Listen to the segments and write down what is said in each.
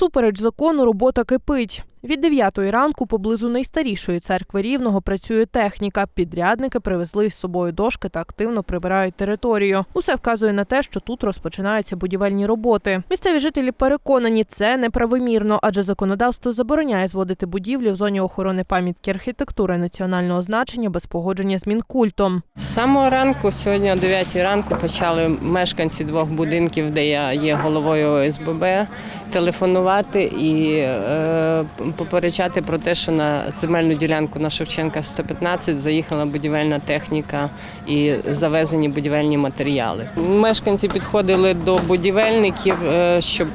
Всупереч закону робота кипить. Від 9 ранку поблизу найстарішої церкви Рівного працює техніка. Підрядники привезли з собою дошки та активно прибирають територію. Усе вказує на те, що тут розпочинаються будівельні роботи. Місцеві жителі переконані, це неправомірно, адже законодавство забороняє зводити будівлі в зоні охорони пам'ятки архітектури національного значення без погодження з мінкультом. З самого ранку, сьогодні о 9 ранку, почали мешканці двох будинків, де я є головою ОСББ, телефонувати і е, попереджати про те, що на земельну ділянку на Шевченка 115 заїхала будівельна техніка і завезені будівельні матеріали. Мешканці підходили до будівельників, е, щоб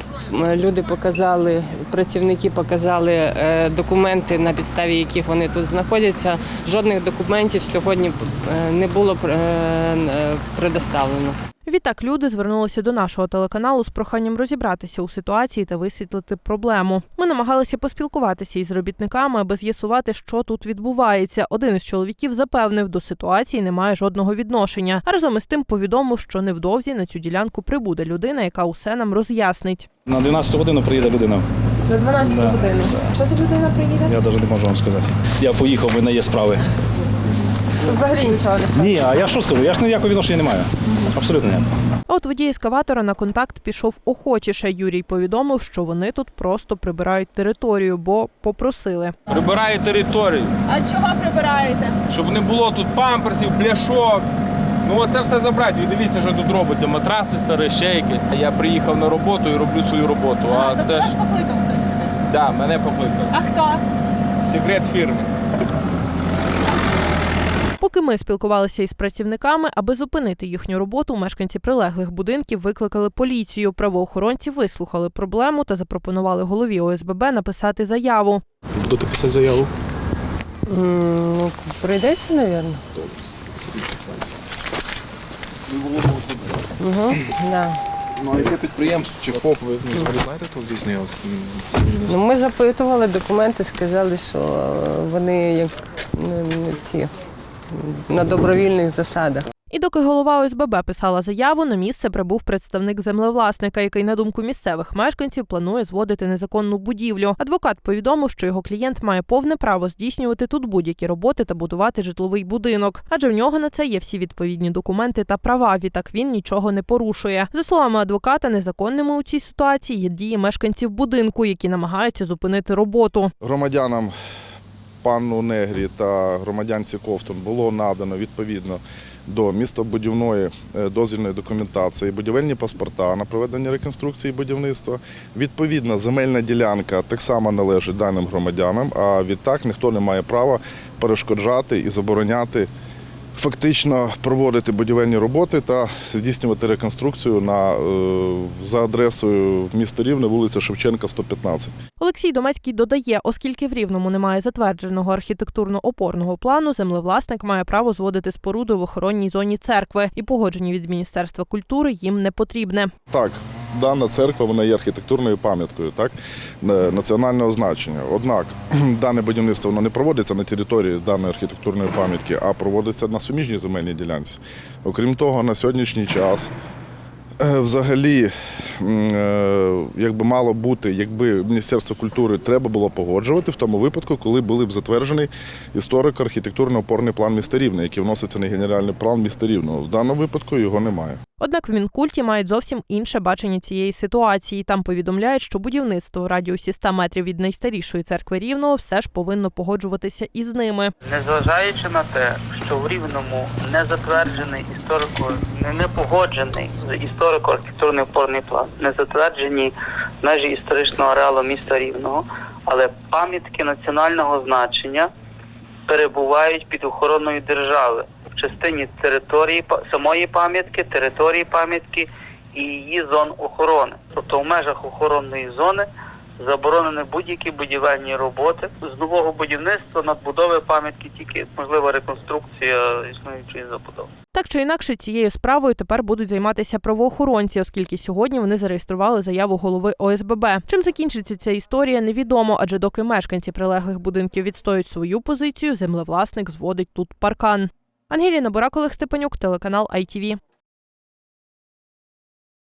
люди показали, працівники показали е, документи, на підставі яких вони тут знаходяться. Жодних документів сьогодні е, не було предоставлено. Відтак люди звернулися до нашого телеканалу з проханням розібратися у ситуації та висвітлити проблему. Ми намагалися поспілкуватися із робітниками, аби з'ясувати, що тут відбувається. Один із чоловіків запевнив, до ситуації немає жодного відношення. А разом із тим повідомив, що невдовзі на цю ділянку прибуде людина, яка усе нам роз'яснить. На 12 годину приїде людина. На 12 Да. годину. Що за людина приїде? Я навіть не можу вам сказати. Я поїхав, в мене є справи. Взагалі нічого не Ні, а я що скажу? Я ж ніякого відношення не маю. Абсолютно ні. А от водій ескаватора на контакт пішов охочіше. Юрій повідомив, що вони тут просто прибирають територію, бо попросили. Прибирає територію, А чого прибираєте? щоб не було тут памперсів, пляшок. Ну оце все забрати. Ви дивіться, що тут робиться. Матраси старі, ще якесь. Я приїхав на роботу і роблю свою роботу. А теж покликав хтось сюди. да, мене покликали. А хто? Секрет фірми. Поки ми спілкувалися із працівниками, аби зупинити їхню роботу, мешканці прилеглих будинків викликали поліцію. Правоохоронці вислухали проблему та запропонували голові ОСББ написати заяву. Будете писати заяву. Ну, прийдеться, мабуть. Угу, да. Ну, а яке підприємство чи ФОП, ви ну, знаєте, хто здійснює Ну, ми запитували документи, сказали, що вони як не, не ці на добровільних засадах. І доки голова ОСББ писала заяву, на місце прибув представник землевласника, який, на думку місцевих мешканців, планує зводити незаконну будівлю. Адвокат повідомив, що його клієнт має повне право здійснювати тут будь-які роботи та будувати житловий будинок, адже в нього на це є всі відповідні документи та права. Відтак він нічого не порушує. За словами адвоката, незаконними у цій ситуації є дії мешканців будинку, які намагаються зупинити роботу. Громадянам пану Негрі та громадянці Ковтун було надано відповідно до містобудівної е, дозвільної документації, будівельні паспорта на проведення реконструкції будівництва. Відповідно, земельна ділянка так само належить даним громадянам, а відтак ніхто не має права перешкоджати і забороняти фактично проводити будівельні роботи та здійснювати реконструкцію на, е, за адресою міста Рівне, вулиця Шевченка, 115. Олексій Домецький додає, оскільки в Рівному немає затвердженого архітектурно-опорного плану, землевласник має право зводити споруду в охоронній зоні церкви, і погодження від Міністерства культури їм не потрібне. Так, дана церква вона є архітектурною пам'яткою, так е, національного значення. Однак дане будівництво воно не проводиться на території даної архітектурної пам'ятки, а проводиться на суміжній земельній ділянці. Окрім того, на сьогоднішній час. е, Взагалі, е, якби мало бути, якби Міністерство культури треба було погоджувати в тому випадку, коли були б затверджений історико-архітектурно-опорний план міста Рівне, який вноситься на генеральний план міста Рівного. В даному випадку його немає. Однак в Мінкульті мають зовсім інше бачення цієї ситуації. Там повідомляють, що будівництво в радіусі 100 метрів від найстарішої церкви Рівного все ж повинно погоджуватися із ними. Незважаючи на те, що в Рівному не затверджений історико, не, погоджений історико-архітектурний опорний план, не затверджені межі історичного ареалу міста Рівного, але пам'ятки національного значення перебувають під охороною держави в частині території самої пам'ятки, території пам'ятки і її зон охорони. Тобто в межах охоронної зони заборонені будь-які будівельні роботи з нового будівництва надбудови пам'ятки, тільки можлива реконструкція існуючої забудови. Так чи інакше, цією справою тепер будуть займатися правоохоронці, оскільки сьогодні вони зареєстрували заяву голови ОСББ. Чим закінчиться ця історія, невідомо, адже доки мешканці прилеглих будинків відстоюють свою позицію, землевласник зводить тут паркан. Ангеліна Олег Степанюк, телеканал ITV.